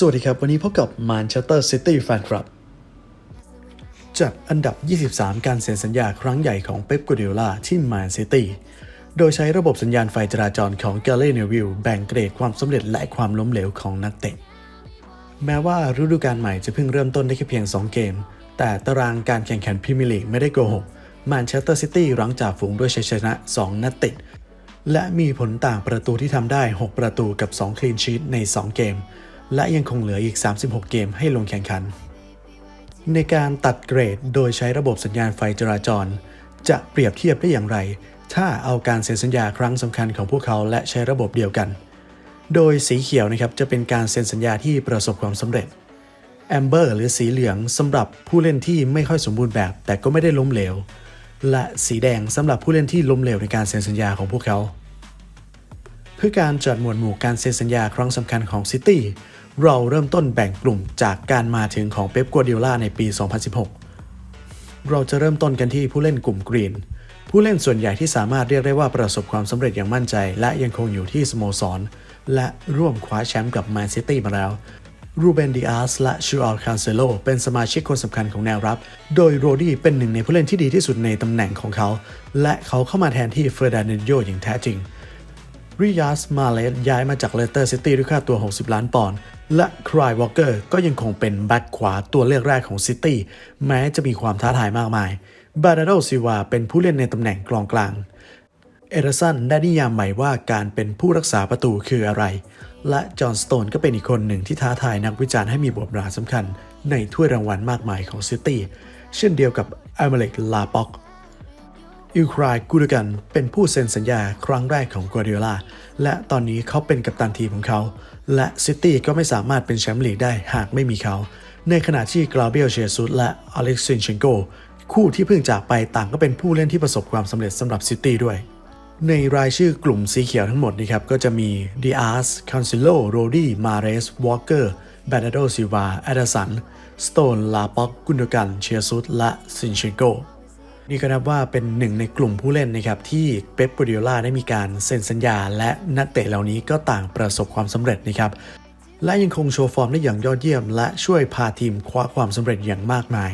สวัสดีครับ วันนี้พบกับ Manchester City Fan Club จัดอันดับ 23 การเซ็นสัญญาครั้งใหญ่ของเป๊ปกัวเดโอลาที่ Man City โดยใช้ระบบสัญญาณไฟจราจรของ g a l l e y Neville แบ่งเกรดความสำเร็จและความล้มเหลวของนักเตะแม้ว่าฤดูกาลใหม่จะเพิ่งเริ่มต้นได้แค่เพียง 2 เกม แต่ตารางการแข่งขันพรีเมียร์ลีกไม่ได้โกหกแมนเชสเตอร์ซิตี้รั้งจ่าฝูงด้วยชัยชนะ 2 นัดติด และมีผลต่างประตูที่ทำได้ 6 ประตูกับ 2 คลีนชีตใน 2 เกม และยังคงเหลืออีก 36 เกมให้ลงแข่งขัน ในการตัดเกรดโดยใช้ระบบสัญญาณไฟจราจร จะเปรียบเทียบได้อย่างไร ถ้าเอาการเซ็นสัญญาครั้งสำคัญของพวกเขาและใช้ระบบเดียวกัน โดยสีเขียวนะครับจะเป็นการเซ็นสัญญาที่ประสบความสำเร็จแอมเบอร์หรือสีเหลืองสำหรับผู้เล่นที่ไม่ค่อยสมบูรณ์แบบ แต่ก็ไม่ได้ล้มเหลว และสีแดงสำหรับผู้เล่นที่ล้มเหลวในการเซ็นสัญญาของพวกเขา เพื่อการจัดหมวดหมู่การเซ็นสัญญาครั้งสำคัญของซิตี้ เราเริ่มต้นแบ่งกลุ่มจากการมาถึงของเป๊ปกัวดิโอลาในปี 2016 เราจะเริ่มต้นกันที่ผู้เล่นกลุ่มกรีน ผู้เล่นส่วนใหญ่ที่สามารถเรียกได้ว่าประสบความสำเร็จอย่างมั่นใจ และยังคงอยู่ที่สโมสร และร่วมคว้าแชมป์กับแมนซิตี้มาแล้วรูเบนดิอาสและชูอัลคานเซโลเป็นสมาชิกคนสำคัญของแนวรับ โดยโรดี้เป็นหนึ่งในผู้เล่นที่ดีที่สุดในตำแหน่งของเขา และเขาเข้ามาแทนที่เฟอร์ดานินโยอย่างแท้จริง ริยาสมาเลสย้ายมาจากเลสเตอร์ซิตี้ด้วยค่าตัว 60 ล้านปอนด์และครายวอลเกอร์ก็ยังคงเป็นแบ็คขวาตัวเลือกแรกของซิตี้แม้จะมีความท้าทายมากมายบาร์ดาโดซิวาเป็นผู้เล่นในตำแหน่งกลองกลาง เอเดอร์สันได้นิยามใหม่ว่าการเป็นผู้รักษาประตูคืออะไร และจอห์นสโตนก็เป็นอีกคนหนึ่งที่ท้าทายนักวิจารณ์ให้มีบทบาทสำคัญ ในถ้วยรางวัลมากมายของซิตี้เช่นเดียวกับอเมเล็กลาป็อก อิลครายกูดกันเป็นผู้เซ็นสัญญาครั้งแรกของกัวเดียลาและตอนนี้เขาเป็นกัปตันทีมของเขา และซิตี้ก็ไม่สามารถเป็นแชมป์ลีกได้หากไม่มีเขา ในขณะที่กราเบียลเชซุสและอเล็กซินเชนโกคู่ที่เพิ่งจากไปต่างก็เป็นผู้เล่นที่ประสบความสำเร็จสำหรับซิตี้ด้วย ในรายชื่อกลุ่มสีเขียวทั้งหมดนี่ครับก็จะมีดิอาสคอนซิโลโรดี้มาเรสวอลเกอร์แบนโดซิวาแอดสันสโตนลาป็อกกุนดกันเชียซุสและซินเชนโก นี่ก็นับว่าเป็นหนึ่งในกลุ่มผู้เล่นนะครับที่เป๊ปกัวดิโอลาได้มีการเซ็นสัญญา และนักเตะเหล่านี้ก็ต่างประสบความสำเร็จนะครับและยังคงโชว์ฟอร์มได้อย่างยอดเยี่ยม และช่วยพาทีมคว้าความสำเร็จอย่างมากมาย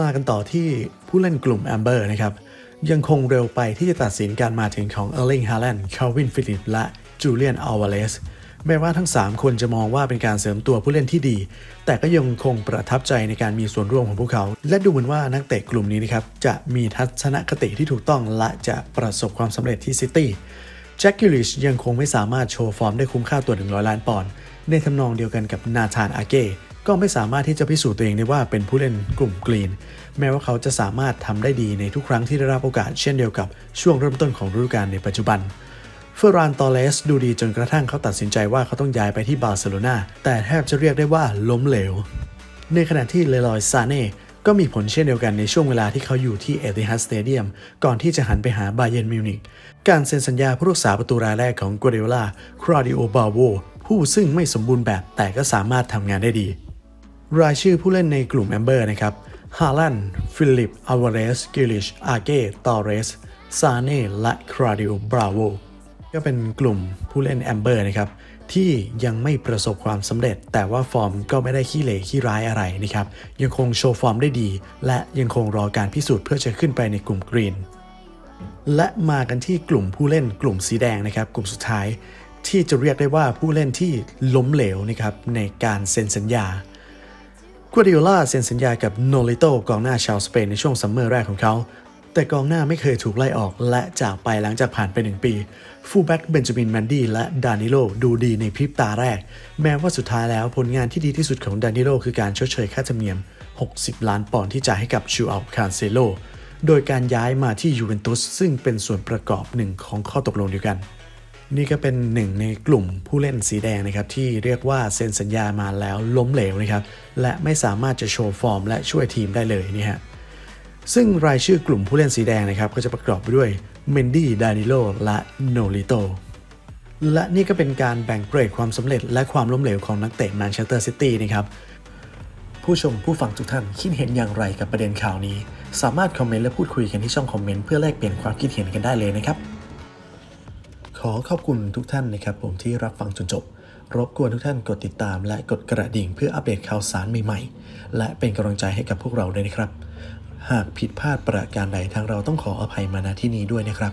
มากันต่อที่ผู้เล่นกลุ่มแอมเบอร์นะครับยังคงเร็วไปที่จะตัดสินการมาถึงของเออร์ลิงฮาแลนด์ คาวินฟิลิป และจูเลียนอัลวาเลส แม้ว่าทั้ง 3 คนจะมองว่าเป็นการเสริมตัวผู้เล่นที่ดี แต่ก็ยังคงประทับใจในการมีส่วนร่วมของพวกเขา และดูเหมือนว่านักเตะกลุ่มนี้นะครับจะมีทัศนคติที่ถูกต้องและจะประสบความสำเร็จที่ซิตี้แจ็คกิลิชยังคงไม่สามารถโชว์ฟอร์มได้คุ้มค่าตัว 100 ล้านปอนด์ในทำนองเดียวกันกับนาธานอาเก้ก็ไม่สามารถที่จะพิสูจน์ตัวเองได้ว่าเป็นผู้เล่นกลุ่มกรีน แม้ว่าเขาจะสามารถทำได้ดีในทุกครั้งที่ได้รับโอกาสเช่นเดียวกับช่วงเริ่มต้นของฤดูกาลในปัจจุบัน เฟอร์รานตอเลสดูดีจนกระทั่งเขาตัดสินใจว่าเขาต้องย้ายไปที่บาร์เซโลนาแต่แทบจะเรียกได้ว่าล้มเหลว ในขณะที่เลลอยซาเน่ก็มีผลเช่นเดียวกันในช่วงเวลาที่เขาอยู่ที่เอติฮัดสเตเดียมก่อนที่จะหันไปหาบาเยนมิวนิกการเซ็นสัญญาผู้รักษาประตูรายแรกของกัวเดโอลาคราดิโอบาโวผู้ซึ่งไม่สมบูรณ์แบบแต่ก็สามารถทำงานได้ดี รายชื่อผู้เล่นในกลุ่มแอมเบอร์นะครับฮาลันฟิลิปอาวาเรสกิลิชอาเก้ตอเรสซาเน่และคราดิโอบราโว ก็เป็นกลุ่มผู้เล่นแอมเบอร์นะครับที่ยังไม่ประสบความสำเร็จ แต่ว่าฟอร์มก็ไม่ได้ขี้เหร่ขี้ร้ายอะไรนะครับยังคงโชว์ฟอร์มได้ดี และยังคงรอการพิสูจน์เพื่อจะขึ้นไปในกลุ่มกรีนและมากันที่กลุ่มผู้เล่นกลุ่มสีแดงนะครับ กลุ่มสุดท้ายที่จะเรียกได้ว่าผู้เล่นที่ล้มเหลวนะครับในการเซ็นสัญญากัวดิโอลาเซ็นสัญญากับโนลิโตกองหน้าชาวสเปนในช่วงซัมเมอร์แรกของเขา แต่กองหน้าไม่เคยถูกไล่ออกและจากไปหลังจากผ่านไปหนึ่งปี ฟูลแบ็กเบนจามินแมนดี้และดานิโลดูดีในพริบตาแรก แม้ว่าสุดท้ายแล้วผลงานที่ดีที่สุดของดานิโลคือการชดเชยค่าธรรมเนียม 60 ล้านปอนด์ที่จ่ายให้กับชูอัลคานเซโลโดยการย้ายมาที่ยูเวนตุสซึ่งเป็นส่วนประกอบหนึ่งของข้อตกลงเดียวกัน นี่ก็เป็นหนึ่งในกลุ่มผู้เล่นสีแดงนะครับที่เรียกว่าเซ็นสัญญามาแล้วล้มเหลวนะครับและไม่สามารถจะโชว์ฟอร์ม และช่วยทีมได้เลยนี่ฮะ ซึ่งรายชื่อกลุ่มผู้เล่นสีแดงนะครับก็จะประกอบไปด้วยเมนดี้ ดานิโล และโนลิโต และนี่ก็เป็นการแบ่งเกรดความสำเร็จและความล้มเหลวของนักเตะแมนเชสเตอร์ซิตี้นะครับ ผู้ชมผู้ฟังทุกท่านคิดเห็นอย่างไรกับประเด็นข่าวนี้ สามารถคอมเมนต์และพูดคุยกันที่ช่องคอมเมนต์เพื่อแลกเปลี่ยนความคิดเห็นกันได้เลยนะครับ ขอขอบคุณทุกท่านนะครับผมที่รับฟังจนจบ รบกวนทุกท่านกดติดตาม และกดกระดิ่งเพื่ออัปเดตข่าวสารใหม่ๆ และเป็นกำลังใจให้กับพวกเราด้วยนะครับ หากผิดพลาดประการใดทางเราต้องขออภัยมาณที่นี้ด้วยนะครับ